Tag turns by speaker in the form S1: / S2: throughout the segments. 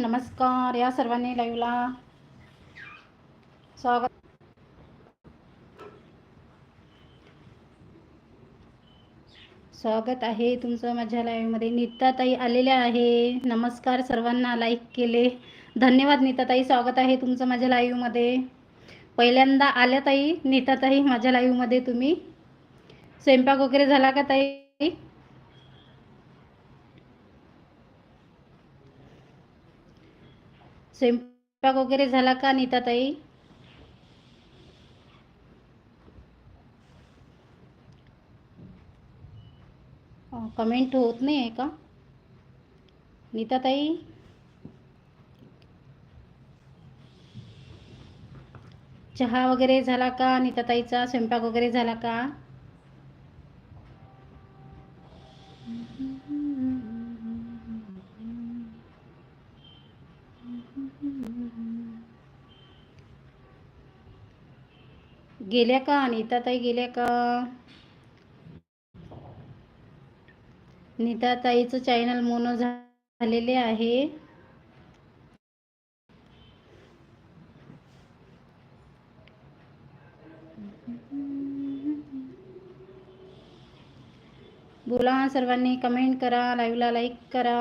S1: नमस्कार या सर्वांनी लाईव्हला स्वागत. स्वागत आहे तुमचं माझ्या लाईव्हमध्ये नीताताई आलेल्या आहे. नमस्कार सर्वांना लाईक केले. धन्यवाद नीताताई. स्वागत आहे तुमचं माझ्या लाईव्हमध्ये पहिल्यांदा आल्या ताई. नीताताई माझ्या लाईव्हमध्ये तुम्ही. स्वयंपाक वगैरे झाला का ताई? स्वयंपाक वगैरे झाला का नीताताई? कमेंट होत नाही आहे का? नीताताई? चहा वगैरे झाला का नीताताईचा? स्वयंपाक वगैरे झाला का? गेल्या का? नीताताई गेल्या का? नीताताईचं चॅनल मोनो झालेले आहे. बोला सर्वांनी कमेंट करा लाईव्हला लाईक करा.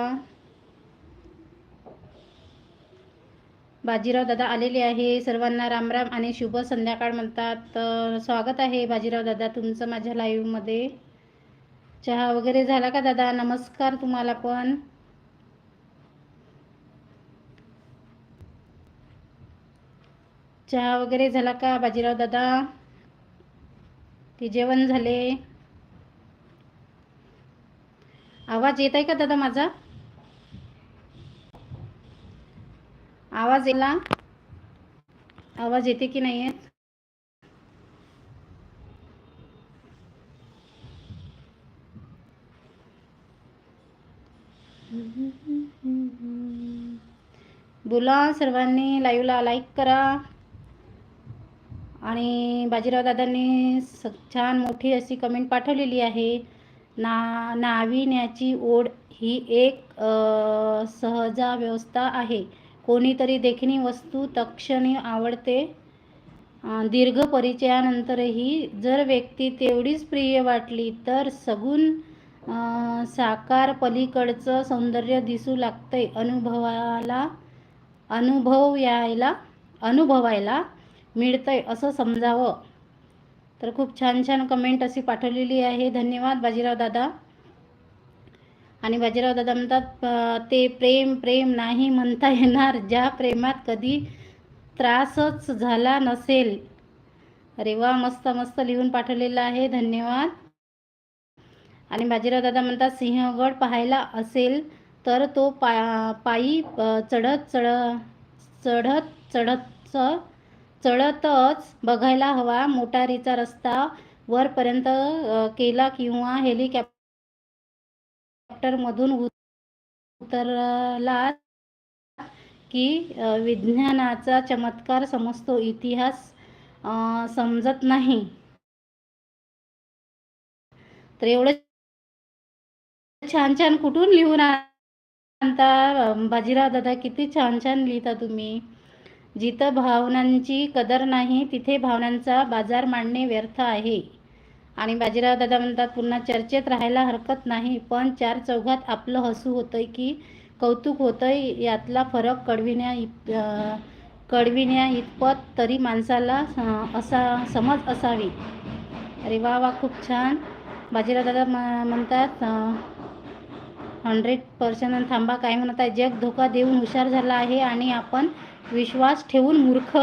S1: बाजीराव दादा आलेले आहे. सर्वांना रामराम आणि शुभ संध्याकाळ म्हणतात. स्वागत आहे बाजीराव दादा तुमचं माझ्या लाईव्हमध्ये चहा वगैरे झाला का दादा? नमस्कार तुम्हाला पण. चहा वगैरे झाला का बाजीराव दादा? ते जेवण झाले. आवाज येत आहे का दादा माझा? आवाज येला आवाज येते की नाही येत? बोला सर्वांनी लाईव्हला लाईक करा. आणि बाजीराव दादांनी छान मोठी अशी कमेंट पाठवलेली आहे. ना नाविन्याची ओढ ही एक सहजा व्यवस्था आहे. कोणीतरी देखणी वस्तू तक्षणी आवडते. दीर्घ परिचयानंतरही जर व्यक्ती तेवढीच प्रिय वाटली तर सगुण साकार पलीकडचं सौंदर्य दिसू लागतंय. अनुभवाला अनुभव यायला अनुभवायला मिळतंय असं समजावं. तर खूप छान छान कमेंट अशी पाठवलेली आहे. धन्यवाद बाजीराव दादा. आणि बाजीराव दादा म्हणतात ते प्रेम प्रेम नाही म्हणता येणार. ज्या प्रेमात कधी त्रासच झाला नसेल. अरे वा मस्त मस्त लिहून पाठवलेलं आहे. धन्यवाद. आणि बाजीराव दादा म्हणतात सिंहगड पाहायला असेल तर तो पा पायी चढत चढ चढत चढत चढतच बघायला हवा. मोटारीचा रस्ता वरपर्यंत केला किंवा हेलिकॉप्टरमधून उतरला की विज्ञानाचा चमत्कार समजतो इतिहास समजत नाही. तर एवढं छान छान कुठून लिहून आणता बाजीराव दादा? किती छान छान लिहिता तुम्ही. जिथं भावनांची कदर नाही तिथे भावनांचा बाजार मांडणे व्यर्थ आहे. आणि बाजीराव दादा म्हणतात पुन्हा चर्चेत राहायला हरकत नाही पण चार चौघात आपलं हसू होतंय की कौतुक होतंय यातला फरक कळविण्या इत कळविण्या इतपत तरी माणसाला असा समज असावी. अरे वा वा खूप छान. बाजीराव दादा म्हणतात हंड्रेड पर्सेंट थांबा काय म्हणत आहे? जग धोका देऊन हुशार झाला आहे आणि आपण विश्वास ठेवून मूर्ख.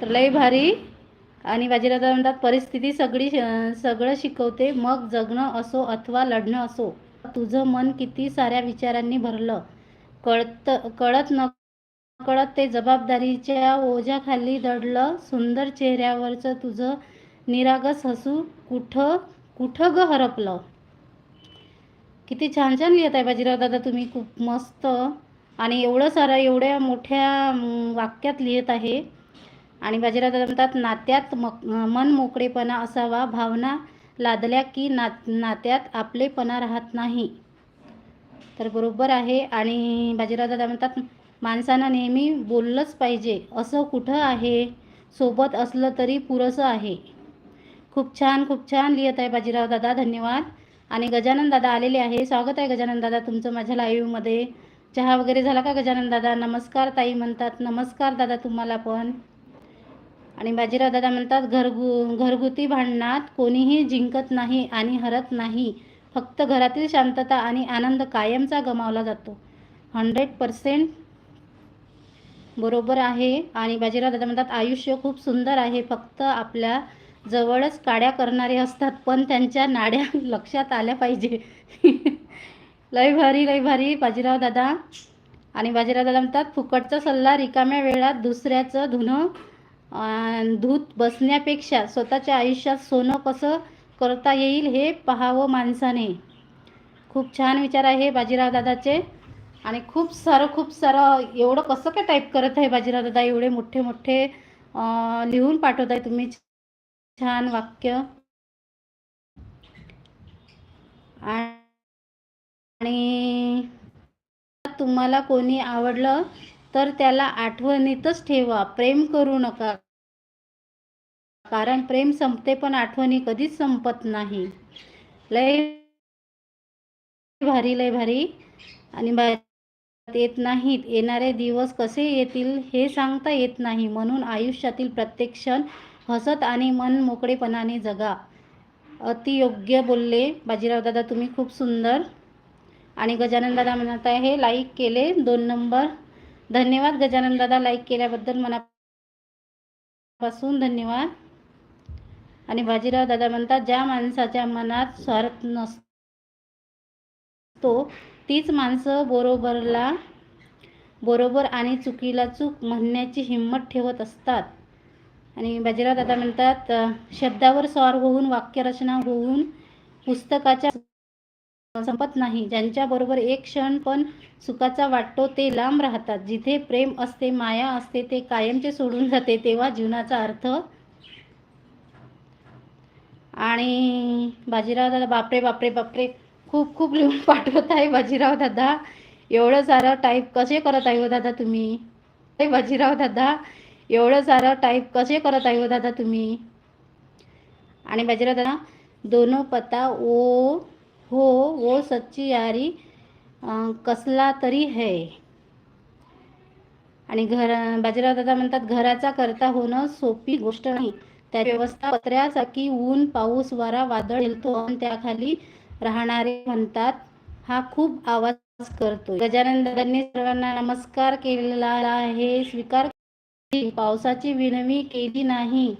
S1: तर लई भारी. आणि बाजीराव म्हणतात परिस्थिती सगळी सगळं शिकवते. मग जगणं असो अथवा लढणं असो तुझं मन किती साऱ्या विचारांनी भरलं. कळत कळत न कळत ते जबाबदारीच्या ओझ्याखाली दडलं. सुंदर चेहऱ्यावरचं तुझं निरागस हसू कुठं कुठं ग हरपलं. किती छान छान लिहित आहे बाजीराव दादा तुम्ही. खूप मस्त. आणि एवढं सारं एवढ्या मोठ्या वाक्यात लिहित आहे. आणि बाजीराव दादा म्हणतात नात्यात मक मन मोकळेपणा असावा भावना लादल्या की ना नात्यात आपलेपणा राहत नाही. तर बरोबर आहे. आणि बाजीराव दादा म्हणतात माणसानं नेहमी बोललंच पाहिजे. असं कुठं आहे? सोबत असलं तरी पुरसं आहे. खूप छान खूप छान लिहित आहे बाजीराव दादा. धन्यवाद. आणि गजानन दादा आलेले आहे. स्वागत आहे गजानन दादा तुमचं माझ्या लाईव्हमध्ये चहा वगैरे झाला का गजानन दादा? नमस्कार ताई म्हणतात. नमस्कार दादा तुम्हाला पण. आणि बाजीराव दादा म्हणतात घरगु घरगुती भांडणात कोणीही जिंकत नाही आणि हरत नाही. फक्त घरातील शांतता आणि आनंद कायमचा गमावला जातो. हंड्रेड पर्सेंट बरोबर आहे. आणि बाजीराव दादा म्हणतात आयुष्य खूप सुंदर आहे. फक्त आपल्या जवळच काड्या करणारे असतात पण त्यांच्या नाड्या लक्षात आल्या पाहिजे. लय भारी लय भारी बाजीराव दादा. आणि बाजीराव दादा म्हणतात फुकटचा सल्ला रिकाम्या वेळात दुसऱ्याचं धुणं धूत बसण्यापेक्षा स्वतःच्या आयुष्यात सोनं कसं करता येईल हे पाहावं माणसाने. खूप छान विचार आहे बाजीराव दादाचे. आणि खूप सारं खूप सारं एवढं कसं काय टाईप करत आहे बाजीराव दादा? एवढे मोठे मोठे लिहून पाठवत आहे तुम्ही. छान वाक्य. आणि तुम्हाला कोणी आवडलं? तर त्याला आठवणीतच ठेवा. प्रेम करू नका. कारण प्रेम संपते पण आठवणी कधीच संपत नाही. लय भारी लय भारी. आणि येत नाहीत. येणारे दिवस कसे येतील हे सांगता येत नाही. म्हणून आयुष्यातील प्रत्येक क्षण हसत आणि मन मोकळेपणाने जगा. अतियोग्य बोलले. बाजीराव दादा तुम्ही खूप सुंदर आणि गजानन दादा म्हणत आहे लाईक केले. दोन नंबर धन्यवाद गजानन दादा लाईक केल्याबद्दल मनापासून धन्यवाद. आणि बाजीराव दादा म्हणतात ज्या माणसाच्या मनात स्वार्थ नसतो तीच माणसं बरोबरला बरोबर आणि चुकीला चूक म्हणण्याची हिंमत ठेवत असतात. आणि बाजीराव दादा म्हणतात शब्दावर स्वार होऊन वाक्यरचना होऊन पुस्तकाच्या संपत नाही. ज्यांच्याबरोबर एक क्षण पण सुखाचा वाटतो ते लांब राहतात. जिथे प्रेम असते माया असते ते कायमचे सोडून जाते तेव्हा जीवनाचा अर्थ आणि बाजीराव दादा बापरे बापरे बापरे. खूप खूप लिहून पाठवत आहे बाजीराव दादा. एवढं सारं टाईप कसे करत आहे हो दादा तुम्ही? बाजीराव दादा एवढं सारं टाईप कसे करत आहे हो दादा तुम्ही? आणि बाजीराव दादा दोनों पता ओ हो वो सच्ची यारी कसला तरी है. आणि घर बाजीराव दादा म्हणतात घराचा करता होणं सोपी गोष्ट नाही. त्या व्यवस्था पत्र्यासारखी ऊन पाऊस वारा वादळ येतो आणि त्याखाली राहणारे म्हणतात हा खूप आवाज करतो गजानन दादांनी सर्वांना नमस्कार केलेला आहे स्वीकार पावसाची विनवी केली नाही.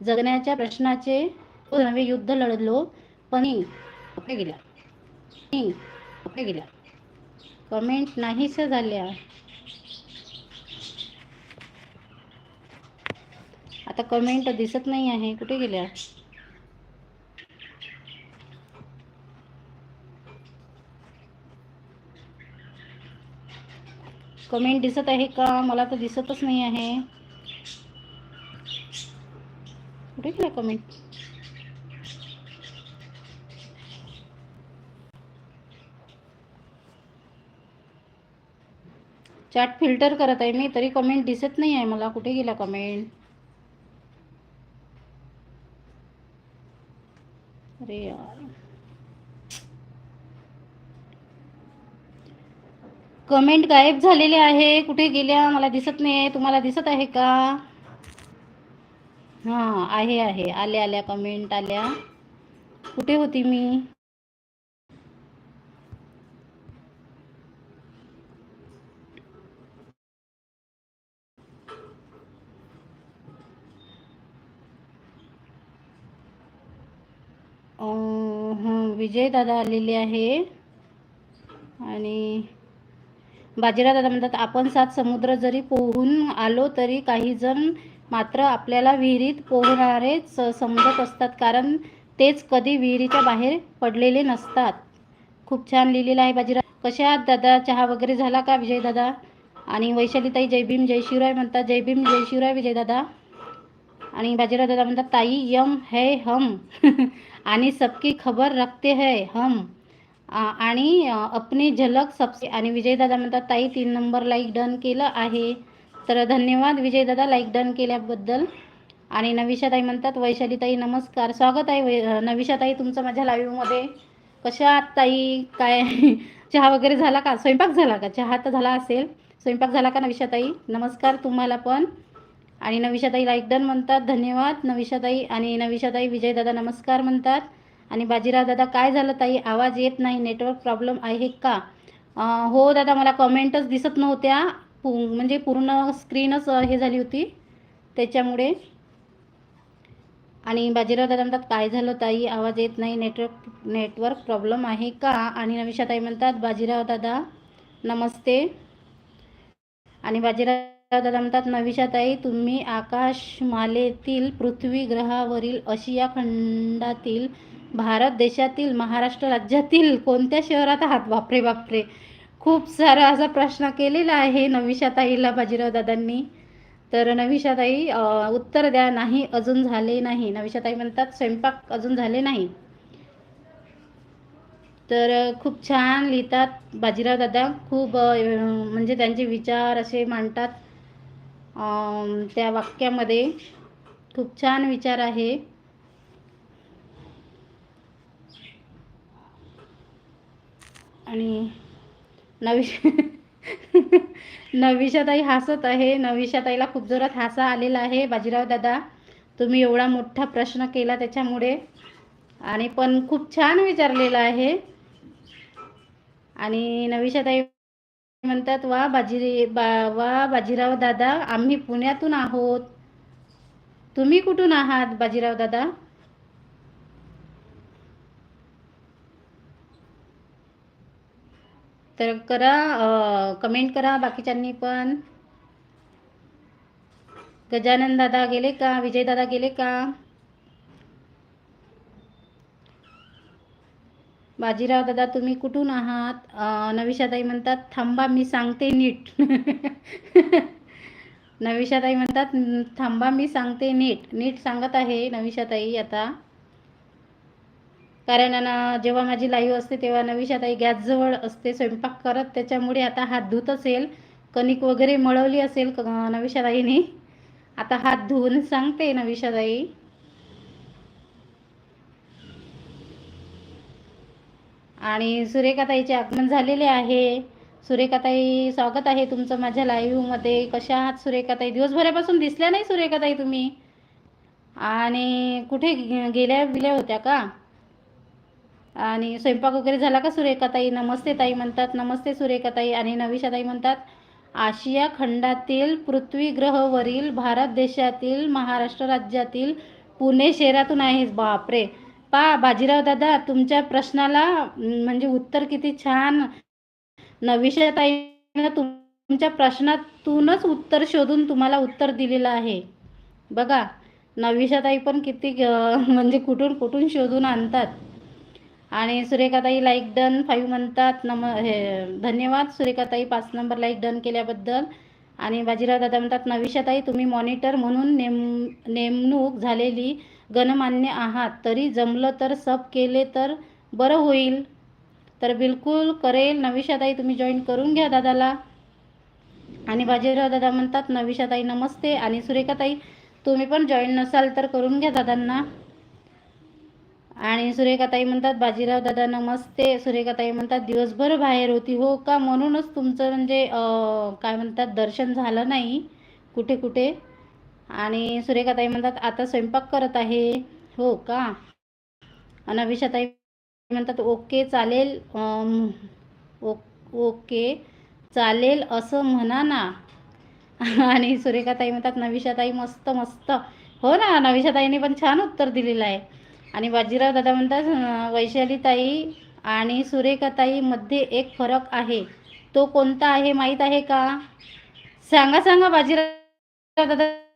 S1: जगण्याच्या प्रश्नाचे नवे युद्ध लढलो पण गेला गेल्या कुठे गेल्या? कमेंट नाहीस झाल्या. आता कमेंट दिसत नाही आहे. कुठे गेल्या? कमेंट दिसत आहे का? मला तर दिसतच नाही आहे. कुठे गेल्या कमेंट चॅट फिल्टर करत आहे मी तरी कमेंट दिसत नाही आहे मला. कुठे गेला कमेंट अरे यार. कमेंट गायब झालेले आहे. कुठे गेल्या? मला दिसत नाही आहे तुम्हाला दिसत आहे का? हां आहे आहे. आल्या आल्या. कमेंट आल्या. कुठे होती मी? विजयदादा विजय दादा आलेले आहे. आणि बाजीराव दादा म्हणतात आपण सात समुद्र जरी पोहून आलो तरी काही जण मात्र आपल्याला विहिरीत पोहणारेच समजत असतात. कारण तेच कधी विहिरीच्या बाहेर पडलेले नसतात. खूप छान लिहिलेलं आहे बाजीराव. कशा आहात दादा? चहा वगैरे झाला का विजय दादा? आणि वैशालीताई जय भीम जय शिवराय म्हणतात. जय भीम जय शिवराय विजय दादा. आणि बाजीराव दादा म्हणतात ताई यम है हम. आणि सबकी खबर रखते है हम. आणि अपनी झलक सबसे आणि विजयदादा म्हणतात ताई तीन नंबर लाईक डन केलं आहे. तर धन्यवाद विजयदादा लाईक डन केल्याबद्दल. आणि नविशाताई म्हणतात वैशालीताई नमस्कार. स्वागत आहे वै नविशाताई तुमचं माझ्या लाईव्हमध्ये कशा ताई? काय? चहा वगैरे झाला का? स्वयंपाक झाला का? चहा तर झाला असेल. स्वयंपाक झाला का नविशाताई नमस्कार तुम्हाला पण. आणि नविशाताईला एकदम म्हणतात धन्यवाद. नविशाताई आणि नविशाताई विजयदादा नमस्कार म्हणतात. आणि बाजीराव दादा काय झालं ताई? आवाज येत नाही नेटवर्क प्रॉब्लेम आहे का? आ, हो दादा मला कमेंटच दिसत नव्हत्या. पू म्हणजे पूर्ण स्क्रीनच हे झाली होती. त्याच्यामुळे. आणि बाजीराव दादा म्हणतात काय झालं ताई? आवाज येत नाही नेटवर्क नेटवर्क प्रॉब्लेम आहे का? आणि नविशाताई म्हणतात बाजीराव दादा नमस्ते. आणि बाजीराव दादा म्हणतात नविशाताई तुम्ही आकाशमालेतील पृथ्वी ग्रहावरील आशिया खंडातील भारत देशातील महाराष्ट्र राज्यातील कोणत्या शहरात आहात? बापरे बापरे. खूप सारा असा प्रश्न केलेला आहे नविशाताईला बाजीराव दादांनी. तर नविशाताई उत्तर द्या. नाही अजून झाले नाही. नविशाताई म्हणतात स्वयंपाक अजून झाले नाही. तर खूप छान लिहितात बाजीराव दादा. खूप म्हणजे त्यांचे विचार असे मांडतात. त्या वाक्यामध्ये खूप छान विचार आहे. आणि नविश नविशाताई हसत आहे. नविशाताईला खूप जोरात हसा आलेला आहे. बाजीराव दादा तुम्ही एवढा मोठा प्रश्न केला त्याच्यामुळे. आणि पण खूप छान विचारलेला आहे. आणि नविशाताई म्हणतात वा बाजी बा वा बाजीराव दादा आम्ही पुण्यातून आहोत. तुम्ही कुठून आहात बाजीराव दादा? तर करा कमेंट करा बाकीच्यांनी पण. गजानन दादा गेले का? विजय दादा गेले का? बाजीराव दादा तुम्ही कुठून आहात? नविशाताई म्हणतात थांबा मी सांगते नीट. नविशाताई म्हणतात थांबा मी सांगते नीट. नीट सांगत आहे नविशाताई आता. कारण जेव्हा माझी लाईव्ह असते तेव्हा नविशाताई गॅसजवळ असते स्वयंपाक करत. त्याच्यामुळे आता हात धुत असेल कणिक वगैरे मळवली असेल क- नविशाताईने. आता हात धुवून सांगते नविशाताई. आणि सुरेखाताईचे आगमन झालेले आहे. सुरेखाताई स्वागत आहे तुमचं माझ्या लाईव्हमध्ये कशा आहात सुरेखाताई? दिवसभरापासून दिसल्या नाही सुरेखाताई तुम्ही? आणि कुठे गे- गेल्या बिल्या होत्या का? आणि स्वयंपाक वगैरे झाला का सुरेखाताई? नमस्ते ताई म्हणतात. नमस्ते सुरेखाताई आणि नविशाताई म्हणतात. आशिया खंडातील पृथ्वी ग्रहवरील भारत देशातील महाराष्ट्र राज्यातील पुणे शहरातून आहे बापरे! पा बाजीराव दादा तुमच्या प्रश्नाला म्हणजे उत्तर किती छान. नविशाताईनं तुमच्या प्रश्नातूनच उत्तर शोधून तुम्हाला उत्तर दिलेलं आहे. बघा नविशाताई पण किती म्हणजे कुठून कुठून शोधून आणतात. आणि सुरेखाताई लाईक डन फाईव्ह म्हणतात. नम हे धन्यवाद सुरेखाताई पाच नंबर लाईक डन केल्याबद्दल. आणि बाजीराव दादा म्हणतात नविशाताई तुम्ही मॉनिटर म्हणून नेम नेमणूक झालेली. गणमान्य आहात तरी जमलं तर सब केले तर बरं होईल. तर बिलकुल करेल. नविशाताई तुम्ही जॉईन करून घ्या दादाला. आणि बाजीराव दादा म्हणतात नविशाताई नमस्ते. आणि सुरेखाताई तुम्ही पण जॉईन नसाल तर करून घ्या दादांना. आणि सुरेखाताई म्हणतात बाजीराव दादा नमस्ते. सुरेखाताई म्हणतात दिवसभर बाहेर होती. हो का? म्हणूनच तुमचं म्हणजे काय म्हणतात दर्शन झालं नाही. कुठे कुठे? आणि सुरेखाताई म्हणतात आता स्वयंपाक करत आहे. हो का? अनाविषाताई म्हणतात ओके चालेल ओ- ओके चालेल असं म्हणा ना. आणि सुरेखाताई म्हणतात नविशाताई मस्त मस्त. हो ना नविशाताईने पण छान उत्तर दिलेलं आहे. आणि बाजीराव दादा म्हणतात वैशालीताई आणि सुरेखाताईमध्ये एक फरक आहे. तो कोणता आहे माहीत आहे का? सांगा सांगा बाजीराव दादा.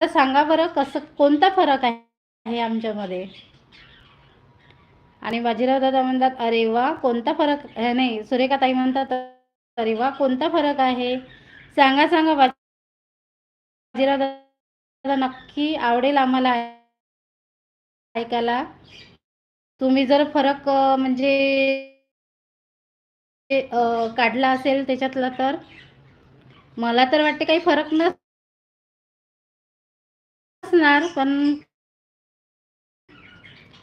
S1: सांगा बरं कसं कोणता फरक आहे आमच्यामध्ये? आणि बाजीराव दादा म्हणतात अरे वा कोणता फरक नाही नाही सुरेखाताई म्हणतात अरे वा कोणता फरक आहे? सांगा सांगा बाजीराव दादा नक्की आवडेल आम्हाला ऐकायला. तुम्ही जर फरक म्हणजे काढला असेल त्याच्यातला तर? मला तर वाटते काही फरक नसणार पण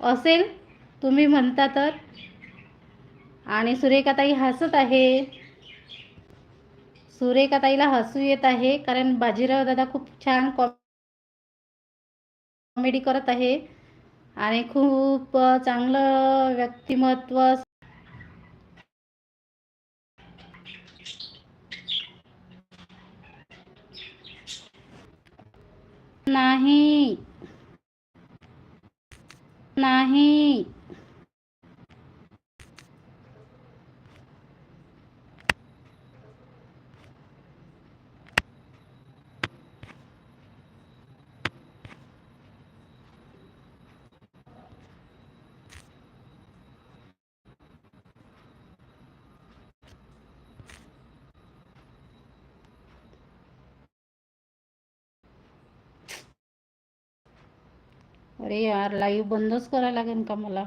S1: असेल तुम्ही म्हणता तर. आणि सुरेखाताई हसत आहे. सुरेखाताईला हसू येत आहे कारण बाजीराव दादा खूप छान कॉमेडी करत आहे. आणि खूप चांगलं व्यक्तिमत्व नाही. नाही. अरे यार लाईव्ह बंदच करायला लागेल का मला?